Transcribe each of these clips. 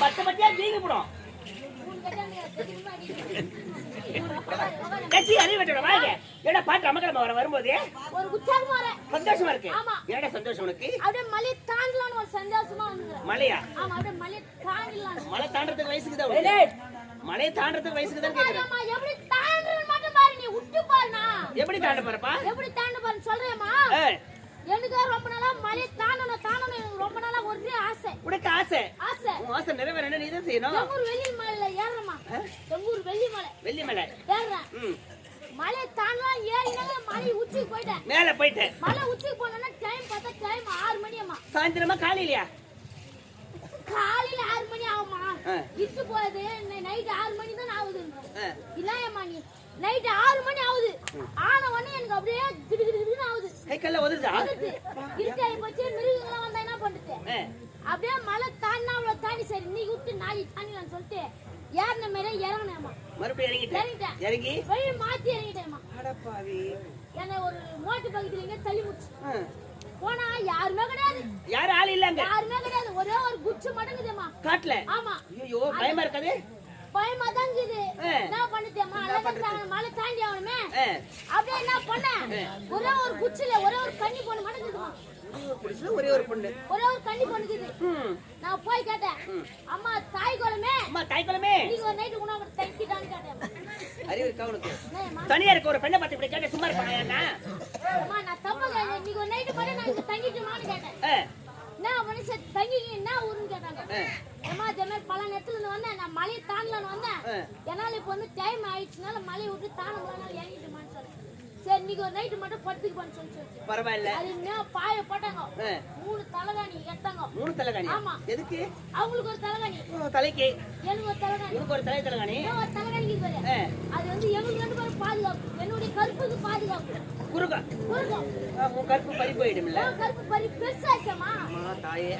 பத்து பத்தியா போடும். கட்சி அறிவிட்டோட வாங்க. ஏடா பாட்டு அமக்கலமா வர வரும்போது? ஒரு குச்சாக்கு வரேன் சந்தோஷமா இருக்கு. என்னடா சந்தோஷம் உனக்கு? அப்படியே மலையை தாண்டலாம்னு ஒரு சந்தோஷமா மலையா? ஆமா அப்படியே மலையை தாண்டலாம் மலை தாண்டறதுக்கு வயசுக்கு தான். மலையை தாண்டறதுக்கு வயசுக்கு தான் கேக்குறேன். விட்டு பாருண்ணா எப்படி தாண்ட போறப்பா? எப்படி தாண்ட பாருன்னு சொல்றேம்மா? எனக்கு ரொம்ப நாளா மலையை தாண்டணும் தாண்டணும். எனக்கு ரொம்ப நாளா ஒரே ஆசை. உனக்கு ஆசை? ஆசை. உன் ஆசை நிறைவேற நீ தான் செய்யணும். எங்கூர் வெள்ளி மலையில ஏறுறேம்மா. எங்கூர் வெள்ளி மலை. வெள்ளி மலை. ஏறுறேன். ம். மலை தாண்டலாம் ஏறினாங்க மலை உச்சிக்கு போயிட்டேன். மேல போயிட்டேன். மலை உச்சிக்கு போனோன்னா டைம் பார்த்தா டைம் ஆறு மணி அம்மா சாயந்தரமா காலையிலயா? காலையில ஆறு மணி ஆகுமா. இட்டு போகுது நைட் ஆறு மணி தான் ஆகுது. இல்லையம்மா நீ? நைட் ஆறு மணி ஆகுது. ஆன உடனே எனக்கு அப்படியே திடு திடுன்னு ஆகுது. கை கல்ல உதறுதா? இருட்டாயி போச்சு. மிருகங்களாம் வந்தா என்ன பண்ணுது. அப்படியே மலை தாண்டினா அவ்வளோ தாண்டி சரி இன்னைக்கு விட்டு நாளைக்கு தாண்டிலாம்னு சொல்லிட்டு ஏறின மாரியே இறங்கினேம்மா. மறுபடியும் இறங்கிட்டேன் இறங்கிட்டேன். இறங்கி? வழி மாத்தி இறங்கிட்டேம்மா. அடப்பாவி. என்னை ஒரு மோட்டு பக்கத்துல இங்கே தள்ளி முடிச்சு. போனா யாருமே கிடையாது. யாரும் ஆள் இல்லங்க யாருமே கிடையாது. ஒரே ஒரு குச்சி மடங்குதேம்மா காட்டுல? ஆமா. ஐயோ பயமா இருக்காது. பயமா தான் இருக்குது. என்ன பண்ணுதேம்மா அழகா மலை தாண்டி ஆ. அப்படியே என்ன பண்ணேன் ஒரே ஒரு குச்சில ஒரே ஒரு கன்னி பொண்ணு மடங்குதுமா புடிச்சுல ஒரே ஒரு பொண்ணு. ஒரே ஒரு பொண்ணுக்குது ம். நான் போய் கேட்டேன். அம்மா தாய் குளமே அம்மா தாய்க்குளமே நீங்க ஒரு நைட்டு உணவு தங்கிட்டான்னு கேட்டேன். அறிவு இருக்கா உனக்கு? தனியா இருக்க ஒரு பெண்ணை பார்த்து இப்படி கேட்ட சும்மா இருப்பானா அம்மா நான் நீங்க ஒரு நைட்டு மட்டும் நான் இங்க தங்கிட்டுமான்னு கேட்டேன். என்ன பண்ணி சரி என்ன ஊருன்னு கேட்டாங்க ஏமா ஜெமல் பல நேரத்துல இருந்து வந்தேன். நான் மலையை தாண்டலான்னு வந்தேன். என்னால இப்போ வந்து டைம் ஆயிடுச்சுனால மலையை விட்டு தாண்ட முடியல இறங்கிட்டுமான்னு சொன்னேன். சரி நீங்க ஒரு நைட்டு மட்டும் படுத்துக்குப்பான்னு சொல்லி சொல்லிச்சு. பரவாயில்ல. அது என்ன பாய போட்டாங்க. மூணு தலைகாணி எட்டாங்க. மூணு தலைகாணி? ஆமா. எதுக்கு? அவங்களுக்கு ஒரு தலைகாணி. தலைக்கு. எனக்கு ஒரு தலைகாணி. ஒரு தலை தலைகாணி? இன்னும் ஒரு தலைகாணிக்கு பாரு ஆ. அது வந்து எங்களுக்கு ரெண்டு பேரும் பாதுகாப்பு. என்னுடைய கருப்புக்கு பாதுகாப்பு. ஆ, உன் கருப்பு பறி போயிடும்ல கருப்பு பறி பெருசாச்சம்மா அம்மா தாயே.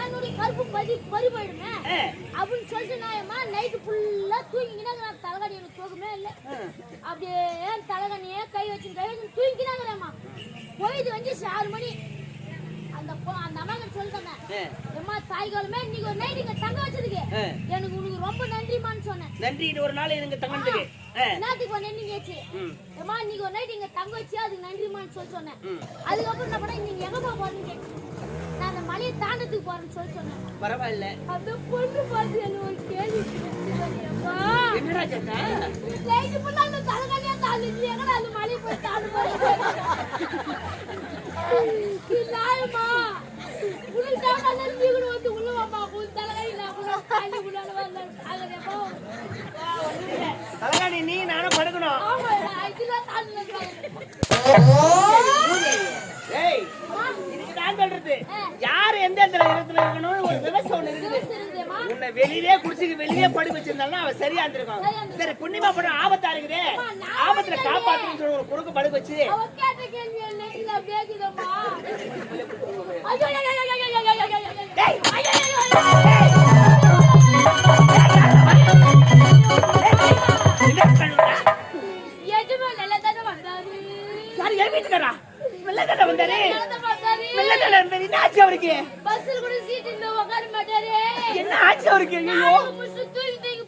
என்னுடைய கருப்பு பறி பறி போயிடுமே. அப்படின்னு சொல்லிட்டு நாயம்மா நைட்டு ஃபுல்லா தூங்கிக்கினா நான் தலைகாணி எனக்கு தூக்கமே இல்லை. அப்படியே தலைகாணியே கை வச்சு கை வச்சு தூங்கிக்கினாங்கிறேம்மா போயிட்டு வந்து ஆறு மணி அந்த அந்த அம்மா சொல்லிட்டாங்க ஆ. ஏம்மா தாய்காலமே இன்னைக்கு ஒரு நைட் இங்க தங்க வச்சதுக்கு. எனக்கு உனக்கு ரொம்ப நன்றிமான்னு சொன்னேன் நன்றி ஒரு நாள் எனக்கு தங்கறதுக்கு ஆ. என்னத்துக்கு ஒரு நன்றி கேச்சு ம். ஏம்மா இன்னைக்கு ஒரு நைட் இங்க தங்க வச்சு அதுக்கு நன்றிமான்னு சொல்லி சொன்னேன். அதுக்கப்புறம் என்ன பண்ண நீங்க எங்கப்பா போறீங்க கேச்சு நான் அந்த மலையை தாண்டத்துக்கு போறேன்னு சொல்லி சொன்னேன். பரவாயில்ல. அந்த பொண்ணு பார்த்து என்ன ஒரு கேள்வி. என்னடா கேட்டா? நைட்டு ஃபுல்லா அந்த தலைகாணியா தாண்டிச்சு எங்கடா அந்த மலையை போய் தாண்டு போறீங்க உனக்கு தான் கூட வந்து உள்ள வாமா உன் தலைகாணி நான் கூட தாண்டி உள்ளால வந்தேன். அங்கேப்பா தலைகாணி யார் எந்த இடத்துல இடத்துல ஒரு விவசாயம் ஒன்று இருக்குது. உன்னை வெளியிலே குடிச்சுக்கு வெளியே படி வச்சிருந்தாலும் அவன் சரியா இருந்திருக்கும் சரி புண்ணியமா படம் ஆபத்தா இருக்குது? ஆபத்துல காப்பாத்துன்னு சொல்லி ஒரு குறுக்கு படுக்க வச்சு. வீட்டுக்காரா வெள்ளக்கார வந்தாரு. தான் என்ன ஆச்சு அவருக்கு? பஸ்ஸில் கூட சீட் இந்த உட்கார மாட்டாரு. என்ன ஆச்சு அவருக்கு? ஐயோ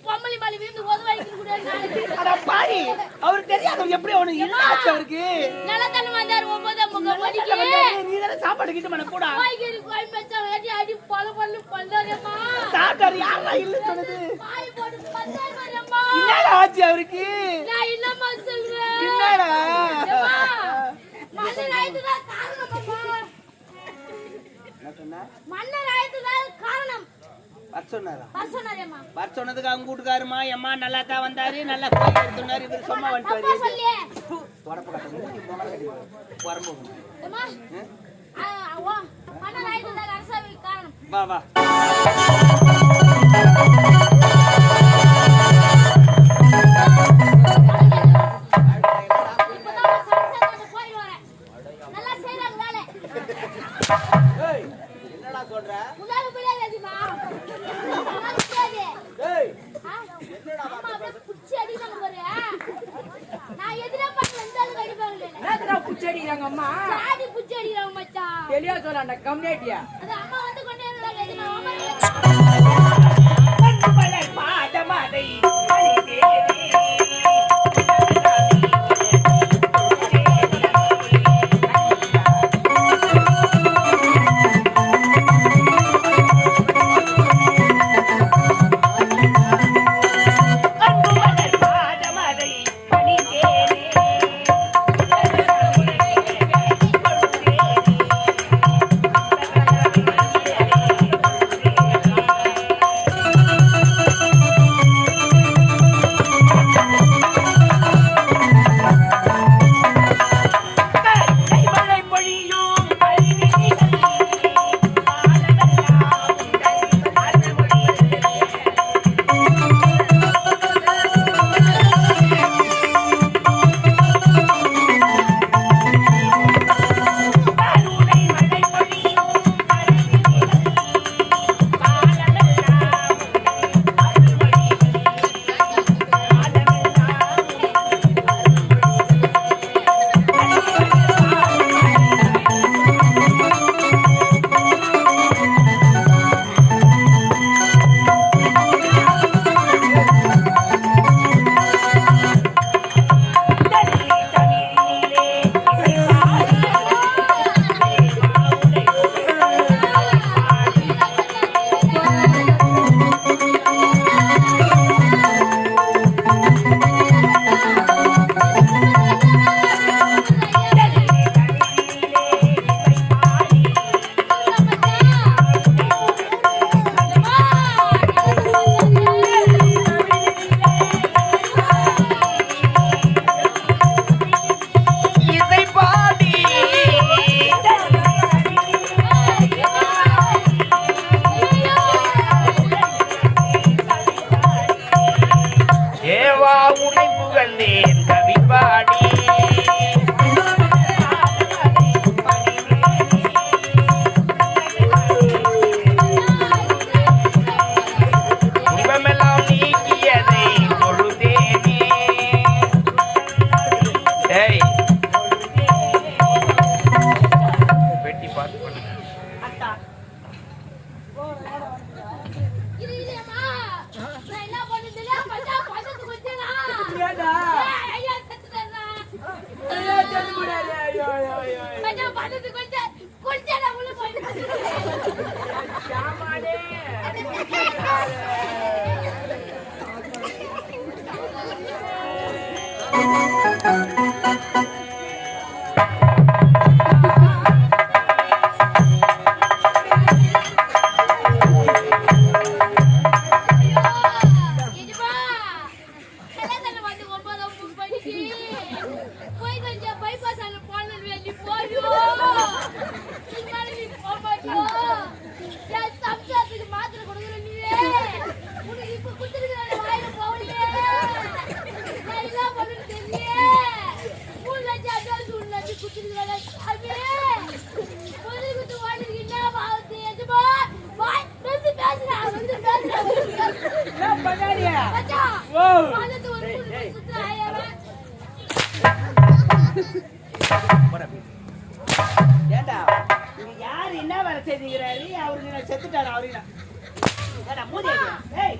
பொம்மலி மலை விழுந்து உதவாய்க்கு கூட அட பாரி அவருக்கு தெரியாத எப்படி அவனுக்கு என்ன ஆச்சு அவருக்கு? நல்லா தானே வந்தாரு ஒன்பதாம் முகம் மணிக்கு நீ தானே சாப்பாடு கிட்ட பண்ண காய்கறி அடி அடி பல பல்லு பல்லாரேம்மா. சாப்பிட்டாரு. யாரா இல்ல சொன்னது? பாய் போட்டு பல்லாரேம்மா. என்னடா ஆச்சு அவருக்கு? சொன்னதுக்கு அவங்க கூட்டுக்காருமா எம்மா நல்லா தான் நல்லா போய் சொன்னாரு இவர் சும்மா வந்துட்டாரு. உடம்பு Hey! சொல்ற? புச்சடிக்கிறாங்க அம்மா புச்சடிக்கிறாங்க மச்சான். தெளிவா சொல்லாண்டா கம்மியாட்டியா அம்மா வந்து கொண்டு ஏண்டா? இவங்க யாரு என்ன வேலை செய்துக்கிறாரு அவருக்கு நான் செத்துட்டாரு அவருக்கு மூதி ஏய்!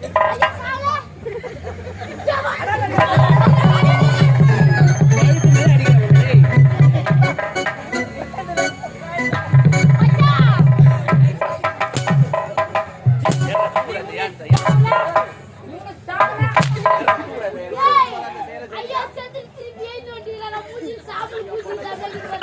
Sa akin po Dadali pa